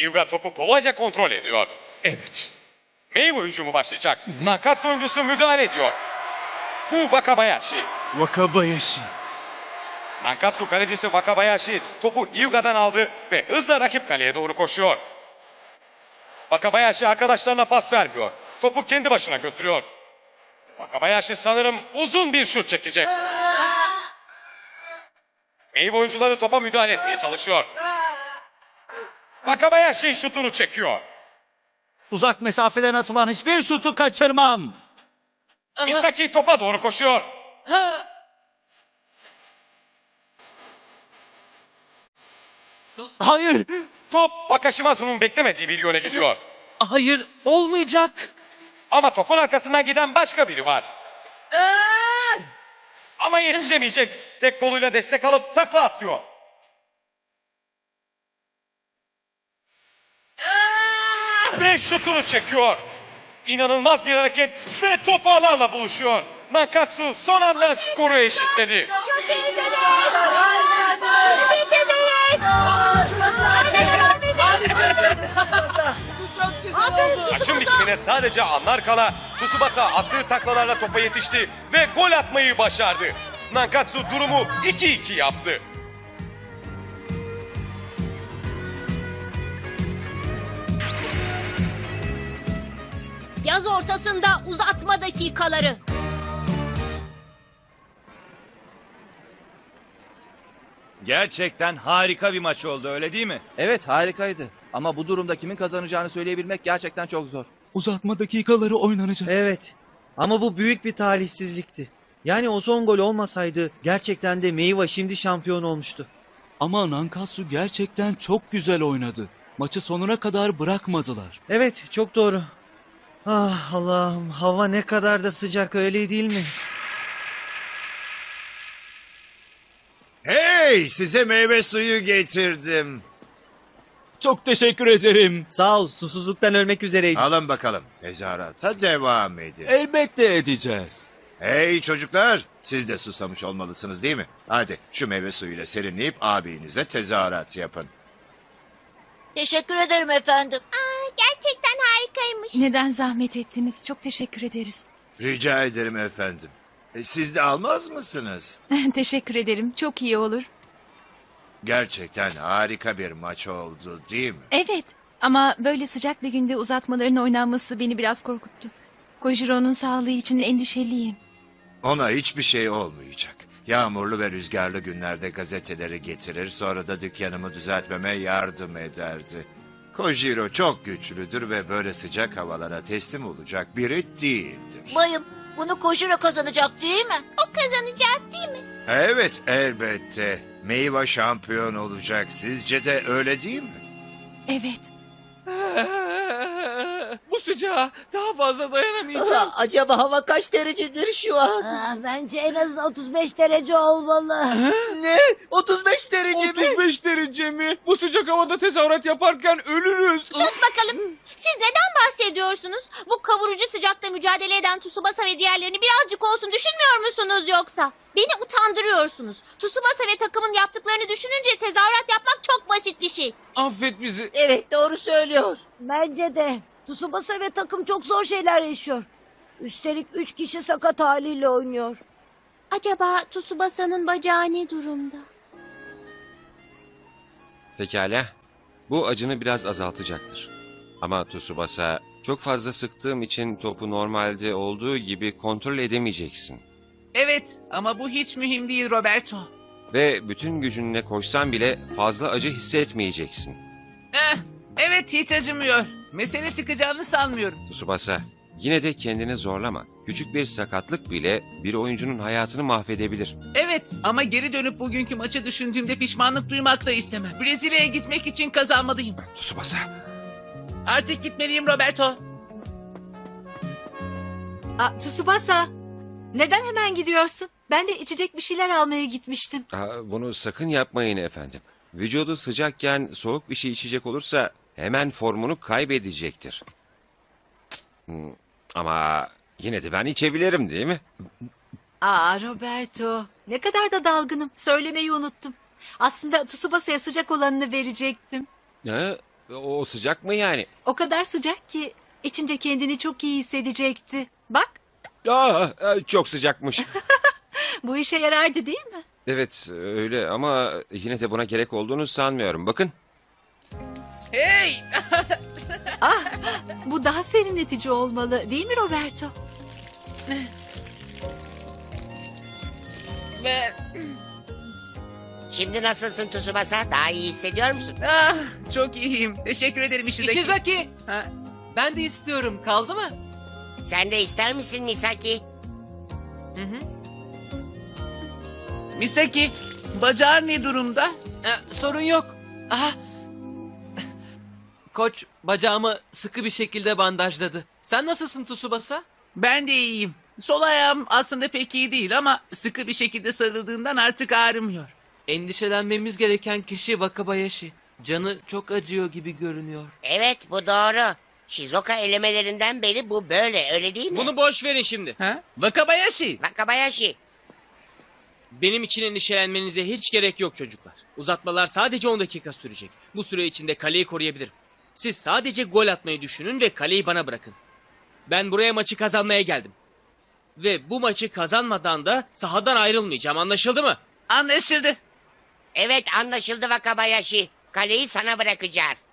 Hyuga topu kolayca kontrol ediyor. Evet. Meiwa hücumu başlayacak. Nakatsu oyuncusu müdahale ediyor. Bu Wakabayashi. Wakabayashi. Nankatsu kalecisi Wakabayashi topu Hyuga'dan aldı ve hızla rakip kaleye doğru koşuyor. Wakabayashi arkadaşlarına pas vermiyor. Topu kendi başına götürüyor. Wakabayashi sanırım uzun bir şut çekecek. Meyve oyuncuları topa müdahale etmeye çalışıyor. Wakabayashi şutunu çekiyor. Uzak mesafeden atılan hiçbir şutu kaçırmam. Misaki topa doğru koşuyor. Hayır. Top Wakashimazu'nun beklemediği bir yöne gidiyor. Hayır. Olmayacak. Ama topun arkasından giden başka biri var. Ama yetişemeyecek. Tek koluyla destek alıp takla atıyor. Ve şutunu çekiyor. İnanılmaz bir hareket ve top ağlarla buluşuyor. Nakatsu son anda skoru eşitledi. Çok iyiydiniz. Maçın bitimine sadece anlar kala Tsubasa attığı taklalarla topa yetişti ve gol atmayı başardı. Nankatsu durumu 2-2 yaptı. Yaz ortasında uzatma dakikaları. Gerçekten harika bir maç oldu öyle değil mi? Evet harikaydı. Ama bu durumda kimin kazanacağını söyleyebilmek gerçekten çok zor. Uzatma dakikaları oynanacak. Evet. Ama bu büyük bir talihsizlikti. Yani o son gol olmasaydı gerçekten de Meiwa şimdi şampiyon olmuştu. Ama Nankatsu gerçekten çok güzel oynadı. Maçı sonuna kadar bırakmadılar. Evet çok doğru. Ah Allah'ım hava ne kadar da sıcak öyle değil mi? Hey size meyve suyu getirdim. Çok teşekkür ederim. Sağ ol susuzluktan ölmek üzereydim. Alın bakalım. Tezahürata devam edin. Elbette edeceğiz. Hey çocuklar siz de susamış olmalısınız değil mi? Hadi şu meyve suyuyla serinleyip abinize tezahürat yapın. Teşekkür ederim efendim. Aa, gerçekten harikaymış. Neden zahmet ettiniz? Çok teşekkür ederiz. Rica ederim efendim. E, siz de almaz mısınız? teşekkür ederim. Çok iyi olur. Gerçekten harika bir maç oldu değil mi? Evet ama böyle sıcak bir günde uzatmaların oynanması beni biraz korkuttu. Kojiro'nun sağlığı için endişeliyim. Ona hiçbir şey olmayacak. Yağmurlu ve rüzgarlı günlerde gazeteleri getirir sonra da dükkanımı düzeltmeme yardım ederdi. Kojiro çok güçlüdür ve böyle sıcak havalara teslim olacak biri değildir. Bayım bunu Kojiro kazanacak değil mi? O kazanacak değil mi? Evet elbette. Meyve şampiyon olacak. Sizce de öyle değil mi? Evet. Sıcağa daha fazla dayanamayacağım. acaba hava kaç derecedir şu an? bence en az 35 derece olmalı. ne? 35 derece mi? 35 derece mi? Bu sıcak havada tezahürat yaparken ölürüz. Sus bakalım. Siz neden bahsediyorsunuz? Bu kavurucu sıcakta mücadele eden Tsubasa ve diğerlerini birazcık olsun düşünmüyor musunuz yoksa? Beni utandırıyorsunuz. Tsubasa ve takımın yaptıklarını düşününce tezahürat yapmak çok basit bir şey. Affet bizi. Evet doğru söylüyor. Bence de. Tsubasa ve takım çok zor şeyler yaşıyor. Üstelik üç kişi sakat haliyle oynuyor. Acaba Tsubasa'nın bacağı ne durumda? Pekala. Bu acını biraz azaltacaktır. Ama Tsubasa çok fazla sıktığım için topu normalde olduğu gibi kontrol edemeyeceksin. Evet ama bu hiç mühim değil Roberto. Ve bütün gücünle koşsan bile fazla acı hissetmeyeceksin. Eh, evet hiç acımıyor. Mesele çıkacağını sanmıyorum. Tsubasa, yine de kendini zorlama. Küçük bir sakatlık bile bir oyuncunun hayatını mahvedebilir. Evet ama geri dönüp bugünkü maçı düşündüğümde pişmanlık duymak da istemem. Brezilya'ya gitmek için kazanmalıyım. Tsubasa, Artık gitmeliyim Roberto. Aa, Tsubasa, neden hemen gidiyorsun? Ben de içecek bir şeyler almaya gitmiştim. Aa, bunu sakın yapmayın efendim. Vücudu sıcakken soğuk bir şey içecek olursa hemen formunu kaybedecektir. Hmm, Ama yine de ben içebilirim değil mi? Aa Roberto, ne kadar da dalgınım. Söylemeyi unuttum. Aslında Tsubasa'ya sıcak olanını verecektim. Ha, O sıcak mı yani? O kadar sıcak ki içince kendini çok iyi hissedecekti. Bak Aa, e, çok sıcakmış. bu işe yarardı değil mi? evet öyle ama yine de buna gerek olduğunu sanmıyorum. Bakın. Hey! Bu daha serinletici olmalı değil mi Roberto? Ve... Şimdi nasılsın Tsubasa? Daha iyi hissediyor musun? Ah, çok iyiyim. Teşekkür ederim Ishizaki. Ishizaki. Ha? Ben de istiyorum. Kaldı mı? Sen de ister misin Misaki? Hı hı. Misaki, bacağın ne durumda? Ee, sorun yok. Aha. Koç bacağımı sıkı bir şekilde bandajladı. Sen nasılsın Tsubasa? Ben de iyiyim. Sol ayağım aslında pek iyi değil ama sıkı bir şekilde sarıldığından artık ağrımıyor. Endişelenmemiz gereken kişi Wakabayashi. Canı çok acıyor gibi görünüyor. Evet bu doğru. Shizuoka elemelerinden beri bu böyle öyle değil mi? Bunu boş verin şimdi. Ha? Wakabayashi. Wakabayashi. Benim için endişelenmenize hiç gerek yok çocuklar. Uzatmalar sadece 10 dakika sürecek. Bu süre içinde kaleyi koruyabilirim. Siz sadece gol atmayı düşünün ve kaleyi bana bırakın. Ben buraya maçı kazanmaya geldim. Ve bu maçı kazanmadan da sahadan ayrılmayacağım anlaşıldı mı? Anlaşıldı. Evet anlaşıldı Wakabayashi. Kaleyi sana bırakacağız.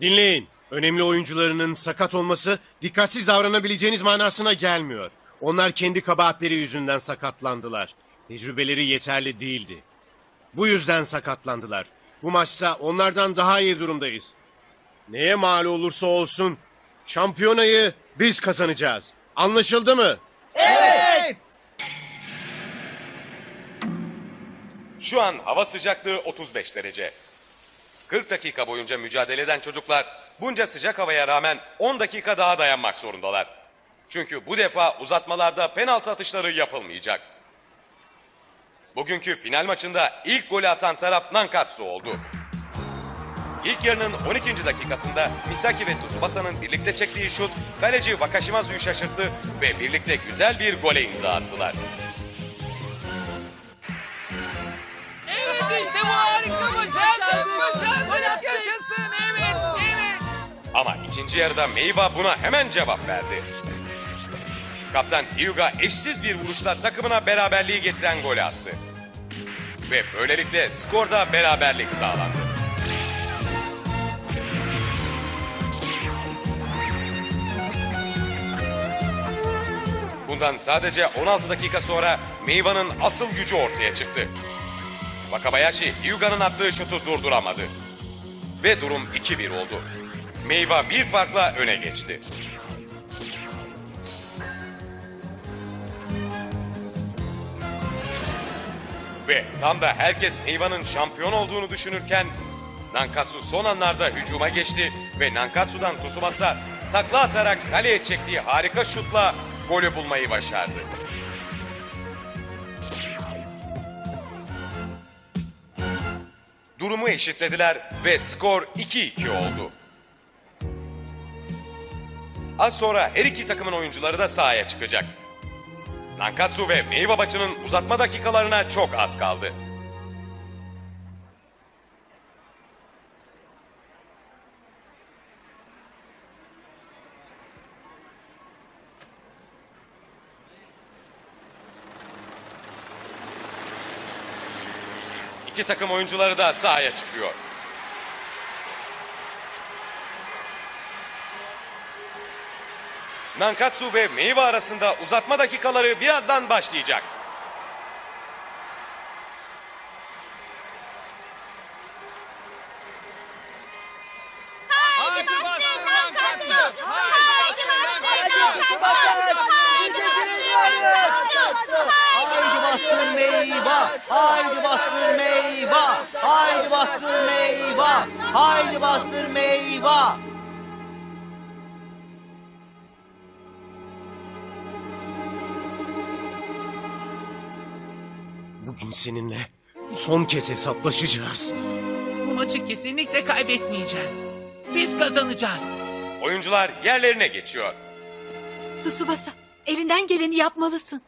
Dinleyin. Önemli oyuncularının sakat olması dikkatsiz davranabileceğiniz manasına gelmiyor. Onlar kendi kabahatleri yüzünden sakatlandılar. Tecrübeleri yeterli değildi. Bu yüzden sakatlandılar. Bu maçta onlardan daha iyi durumdayız. Neye mal olursa olsun şampiyonayı biz kazanacağız. Anlaşıldı mı? Şu an hava sıcaklığı 35 derece. 40 dakika boyunca mücadele eden çocuklar bunca sıcak havaya rağmen 10 dakika daha dayanmak zorundalar. Çünkü bu defa uzatmalarda penaltı atışları yapılmayacak. Bugünkü final maçında ilk golü atan taraf Nankatsu oldu. İlk yarının 12. dakikasında Misaki ve Tsubasa'nın birlikte çektiği şut kaleci Wakashimazu'yu şaşırttı ve birlikte güzel bir gole imza attılar. Evet işte bu harika başardık başardık yaşasın evet evet. Ama ikinci yarıda Meiba buna hemen cevap verdi. Kaptan Hyuga eşsiz bir vuruşla takımına beraberliği getiren golü attı. Ve böylelikle skorda beraberlik sağlandı. Bundan sadece 16 dakika sonra Meiba'nın asıl gücü ortaya çıktı. Wakabayashi Hyuga'nın attığı şutu durduramadı. Ve durum 2-1 oldu. Meyva bir farkla öne geçti. Ve tam da herkes Meyva'nın şampiyon olduğunu düşünürken Nankatsu son anlarda hücuma geçti ve Nankatsu'dan Tsubasa takla atarak kaleye çektiği harika şutla golü bulmayı başardı. Durumu eşitlediler ve skor 2-2 oldu. Az sonra her iki takımın oyuncuları da sahaya çıkacak. Nankatsu ve maçının uzatma dakikalarına çok az kaldı. İki takım oyuncuları da sahaya çıkıyor. Nankatsu ve Meiwa arasında uzatma dakikaları birazdan başlayacak. Haydi bastır Nankatsu! Haydi bastır Nankatsu! Haydi bastır Nankatsu! Haydi bastır meyva. Haydi bastır meyva. Haydi bastır meyva. Haydi bastır meyva. Seninle son kez hesaplaşacağız. Bu maçı kesinlikle kaybetmeyeceğim. Biz kazanacağız. Oyuncular yerlerine geçiyor. Tsubasa elinden geleni yapmalısın.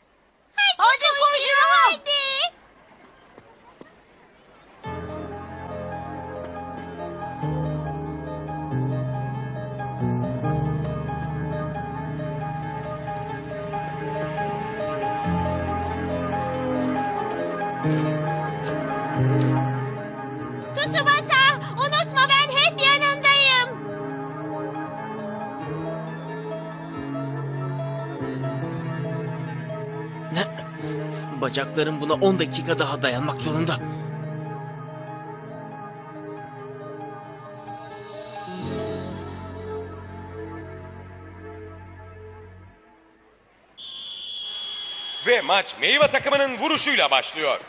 Bacaklarım buna 10 dakika daha dayanmak zorunda. Ve maç meyve takımının vuruşuyla başlıyor.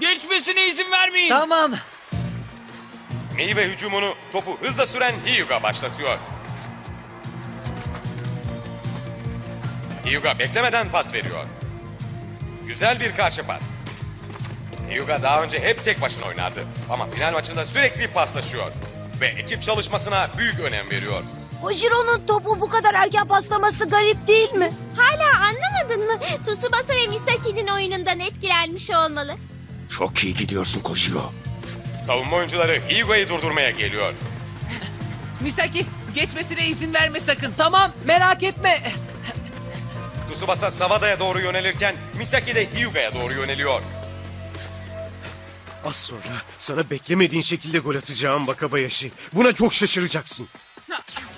Geçmesine izin vermeyin. Tamam. Meyve hücumunu topu hızla süren Hyuga başlatıyor. Hyuga beklemeden pas veriyor. Güzel bir karşı pas. Hyuga daha önce hep tek başına oynardı. Ama final maçında sürekli paslaşıyor. Ve ekip çalışmasına büyük önem veriyor. Kojiro'nun topu bu kadar erken paslaması garip değil mi? Hala anlamadın mı? Tsubasa ve Misaki'nin oyunundan etkilenmiş olmalı. Çok iyi gidiyorsun Koşiro. Savunma oyuncuları Hyuga'yı durdurmaya geliyor. Misaki geçmesine izin verme sakın. Tamam merak etme. Tsubasa Savada'ya doğru yönelirken Misaki de Hyuga'ya doğru yöneliyor. Az sonra sana beklemediğin şekilde gol atacağım Wakabayashi. Buna çok şaşıracaksın.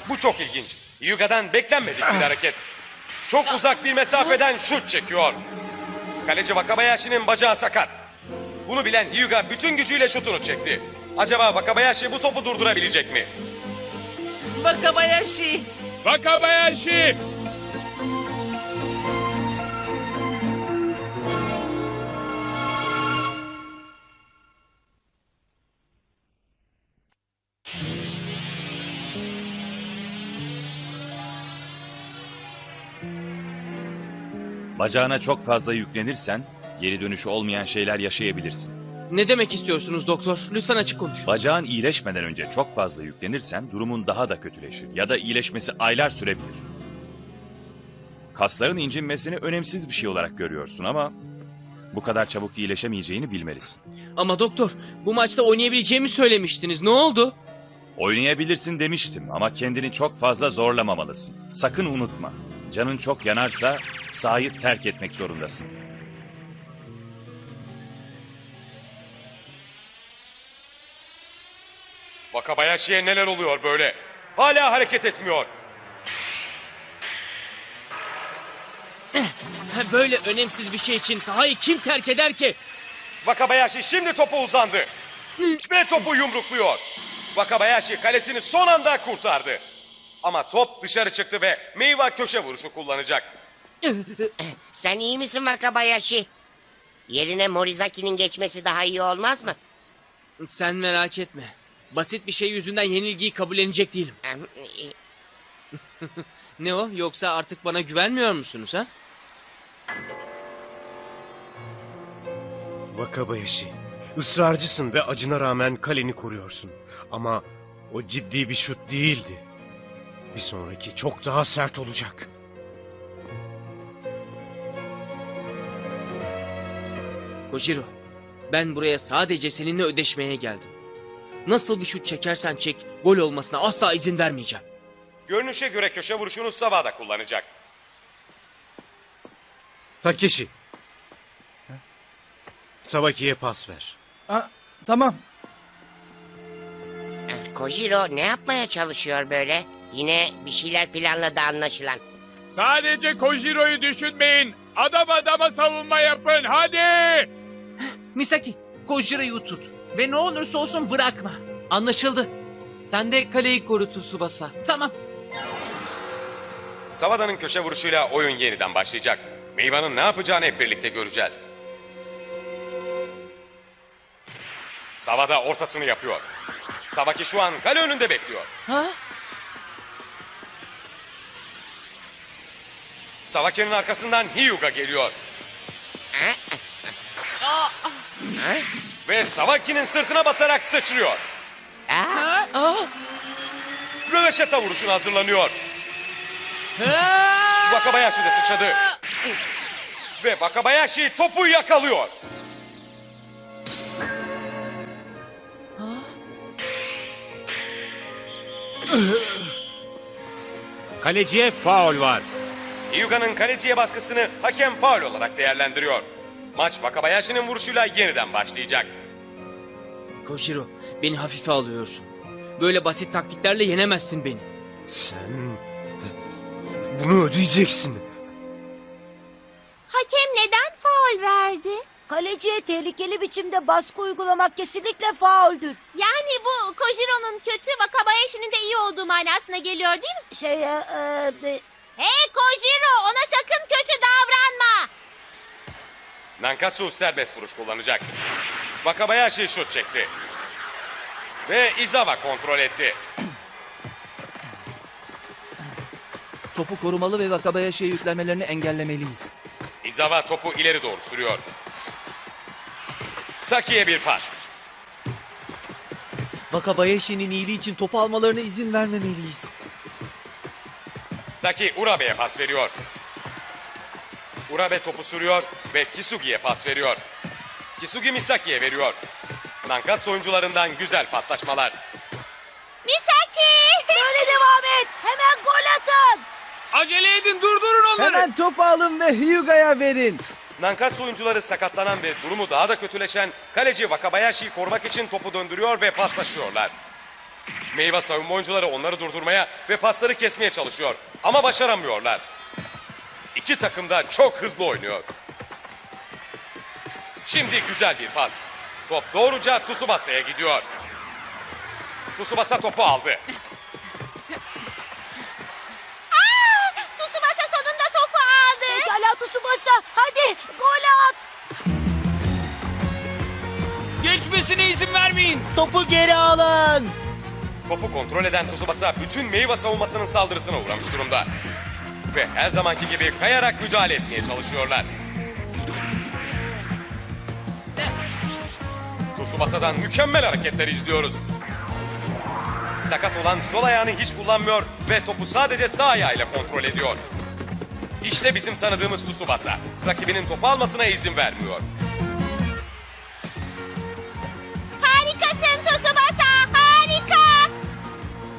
Bu çok ilginç. Hyuga'dan beklenmedik bir hareket. Çok uzak bir mesafeden şut çekiyor. Kaleci Wakabayashi'nin bacağı sakat. Bunu bilen Hyuga bütün gücüyle şutunu çekti. Acaba Wakabayashi bu topu durdurabilecek mi? Wakabayashi. Wakabayashi! Bacağına çok fazla yüklenirsen geri dönüşü olmayan şeyler yaşayabilirsin. Ne demek istiyorsunuz doktor? Lütfen açık konuş. Bacağın iyileşmeden önce çok fazla yüklenirsen durumun daha da kötüleşir ya da iyileşmesi aylar sürebilir. Kasların incinmesini önemsiz bir şey olarak görüyorsun ama bu kadar çabuk iyileşemeyeceğini bilmelisin. Ama doktor bu maçta oynayabileceğimi söylemiştiniz. Ne oldu? Oynayabilirsin demiştim ama kendini çok fazla zorlamamalısın. Sakın unutma. Canın çok yanarsa sahayı terk etmek zorundasın. Wakabayashi'ye neler oluyor böyle? Hala hareket etmiyor. Böyle önemsiz bir şey için sahayı kim terk eder ki? Wakabayashi şimdi topu uzandı. Ve topu yumrukluyor. Wakabayashi kalesini son anda kurtardı. Ama top dışarı çıktı ve Meyva köşe vuruşu kullanacak. Sen iyi misin Wakabayashi? Yerine Morizaki'nin geçmesi daha iyi olmaz mı? Sen merak etme. Basit bir şey yüzünden yenilgiyi kabullenecek değilim. Ne o? Yoksa artık bana güvenmiyor musunuz ha? Wakabayashi, ısrarcısın ve acına rağmen kaleni koruyorsun. Ama o ciddi bir şut değildi. Bir sonraki çok daha sert olacak. Kojiro, ben buraya sadece seninle ödeşmeye geldim. Nasıl bir şut çekersen çek, gol olmasına asla izin vermeyeceğim. Görünüşe göre köşe vuruşunu Savada kullanacak. Takeshi. Savaki'ye pas ver. tamam. Kojiro ne yapmaya çalışıyor böyle? Yine bir şeyler planladı anlaşılan. Sadece Kojiro'yu düşünmeyin. Adam adama savunma yapın hadi. Misaki Kojiro'yu tut. Ve ne olursa olsun bırakma. Anlaşıldı. Sen de kaleyi koru Tsubasa. Tamam. Savada'nın köşe vuruşuyla oyun yeniden başlayacak. Meyvanın ne yapacağını hep birlikte göreceğiz. Savada ortasını yapıyor. Savaki şu an kale önünde bekliyor. Ha? Savaki'nin arkasından Hyuga geliyor. Ve Savaki'nin sırtına basarak sıçrıyor. Röveşata vuruşuna hazırlanıyor. Wakabayashi de sıçradı. Ve Wakabayashi topu yakalıyor. Kaleciye faul var. Hyuga'nın kaleciye baskısını hakem faul olarak değerlendiriyor. Maç Wakabayashi'nin vuruşuyla yeniden başlayacak. Kojiro, beni hafife alıyorsun. Böyle basit taktiklerle yenemezsin beni. Sen bunu ödeyeceksin. Hakem neden faul verdi? Kaleciye tehlikeli biçimde baskı uygulamak kesinlikle fauldür. Yani bu Kojiro'nun kötü Wakabayashi'nin de iyi olduğu manasına geliyor değil mi? Şey, e, e, Hey Kojiro ona sakın kötü davranma. Nankatsu serbest vuruş kullanacak. Wakabayashi şut çekti. Ve Izawa kontrol etti. Topu korumalı ve Wakabayashi'ye yüklenmelerini engellemeliyiz. Izawa topu ileri doğru sürüyor. Taki'ye bir pas. Wakabayashi'nin iyiliği için topu almalarına izin vermemeliyiz. Taki Urabe'ye pas veriyor. Urabe topu sürüyor ve Kisugi'ye pas veriyor. Kisugi Misaki'ye veriyor. Nankatsu oyuncularından güzel paslaşmalar. Misaki! Böyle devam et. Hemen gol atın. Acele edin durdurun onları. Hemen topu alın ve Hyuga'ya verin. Nankatsu oyuncuları sakatlanan ve durumu daha da kötüleşen kaleci Wakabayashi'yi korumak için topu döndürüyor ve paslaşıyorlar. Meyve savunma oyuncuları onları durdurmaya ve pasları kesmeye çalışıyor. Ama başaramıyorlar. İki takım da çok hızlı oynuyor. Şimdi güzel bir pas. Top doğruca Tsubasa'ya gidiyor. Tsubasa topu aldı. Aa, Tsubasa sonunda topu aldı. Pekala Tsubasa. Hadi gol at. Geçmesine izin vermeyin. Topu geri alın. Topu kontrol eden Tsubasa bütün meyve savunmasının saldırısına uğramış durumda. Ve her zamanki gibi kayarak müdahale etmeye çalışıyorlar. Tsubasa'dan mükemmel hareketler izliyoruz. Sakat olan sol ayağını hiç kullanmıyor ve topu sadece sağ ayağıyla kontrol ediyor. İşte bizim tanıdığımız Tsubasa. Rakibinin topu almasına izin vermiyor.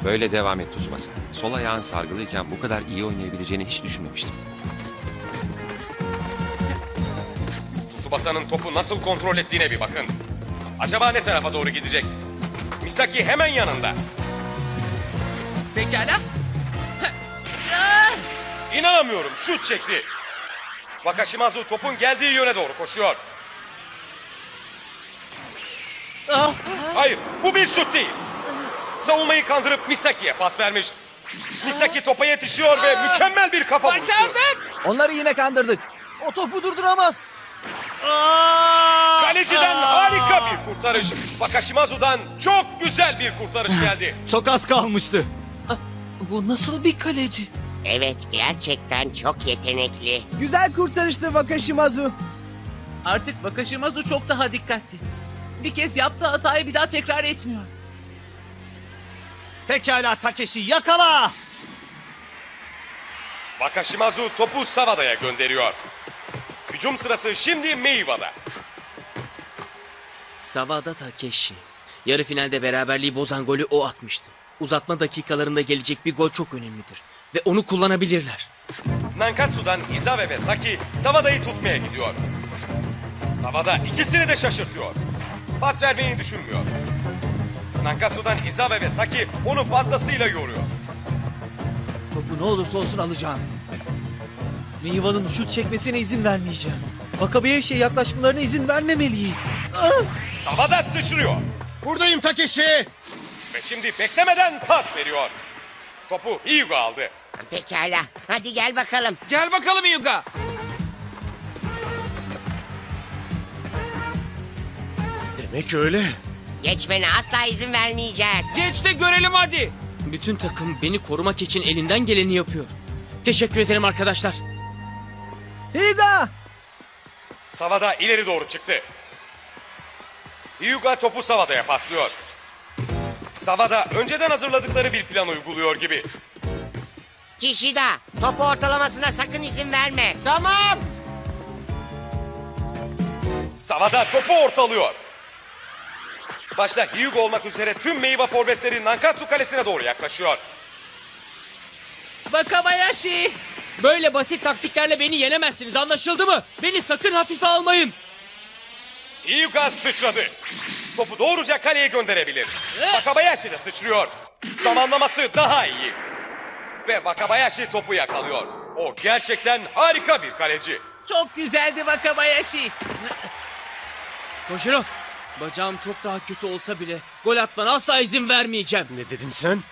Böyle devam et Tsubasa. Sol ayağın sargılıyken bu kadar iyi oynayabileceğini hiç düşünmemiştim. Tsubasa'nın topu nasıl kontrol ettiğine bir bakın. Acaba ne tarafa doğru gidecek? Misaki hemen yanında. Pekala. İnanamıyorum şut çekti. Wakashimazu topun geldiği yöne doğru koşuyor. Hayır bu bir şut değil. Savunmayı kandırıp Misaki'ye pas vermiş. Misaki topa yetişiyor ve mükemmel bir kafa vuruşu. Onları yine kandırdık. O topu durduramaz. Kaleciden harika bir kurtarış. Wakashimazu'dan çok güzel bir kurtarış geldi. Çok az kalmıştı. Bu nasıl bir kaleci? Evet gerçekten çok yetenekli. Güzel kurtarıştı Wakashimazu. Artık Wakashimazu çok daha dikkatli. Bir kez yaptığı hatayı bir daha tekrar etmiyor. Pekala Takeshi yakala. Wakashimazu topu Savada'ya gönderiyor. Hücum sırası şimdi Meiva'da. Savada Takeshi. Yarı finalde beraberliği bozan golü o atmıştı. Uzatma dakikalarında gelecek bir gol çok önemlidir. Ve onu kullanabilirler. Nankatsu'dan Izabe ve Taki Savada'yı tutmaya gidiyor. Savada ikisini de şaşırtıyor. Pas vermeyi düşünmüyor. Nankatsu'dan Izabe ve Taki onu fazlasıyla yoruyor. Topu ne olursa olsun alacağım. Meyvanın şut çekmesine izin vermeyeceğim. Wakabayashi'ye yaklaşmalarına izin vermemeliyiz. Ah! Savada sıçrıyor. Buradayım Takeshi. Ve şimdi beklemeden pas veriyor. Topu Hyuga aldı. Pekala. Hadi gel bakalım. Gel bakalım Yuga. Demek öyle. Geçmene asla izin vermeyeceğiz. Geç de görelim hadi. Bütün takım beni korumak için elinden geleni yapıyor. Teşekkür ederim arkadaşlar. Hyuga! Savada ileri doğru çıktı. Hyuga topu Savada'ya paslıyor. Savada önceden hazırladıkları bir plan uyguluyor gibi. Kişida topu ortalamasına sakın izin verme. Tamam. Savada topu ortalıyor. Başta Hyuga olmak üzere tüm Meiwa forvetleri Nankatsu kalesine doğru yaklaşıyor. Wakabayashi! Böyle basit taktiklerle beni yenemezsiniz anlaşıldı mı? Beni sakın hafife almayın. Hyuga sıçradı. Topu doğruca kaleye gönderebilir. Wakabayashi de sıçrıyor. Zamanlaması daha iyi. Ve Wakabayashi topu yakalıyor. O gerçekten harika bir kaleci. Çok güzeldi Wakabayashi. Koşiro, bacağım çok daha kötü olsa bile gol atmana asla izin vermeyeceğim. Ne dedin sen?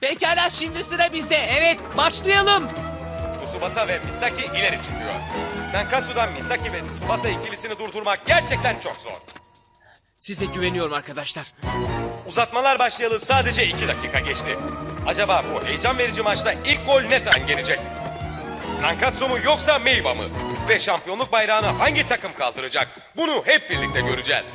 Pekala şimdi sıra bizde. Evet başlayalım. Tsubasa ve Misaki ileri çıkıyor. Nankatsu'dan Misaki ve Tsubasa ikilisini durdurmak gerçekten çok zor. Size güveniyorum arkadaşlar. Uzatmalar başlayalı sadece iki dakika geçti. Acaba bu heyecan verici maçta ilk gol ne zaman gelecek? Nankatsu mu yoksa Meiwa mı? Ve şampiyonluk bayrağını hangi takım kaldıracak? Bunu hep birlikte göreceğiz.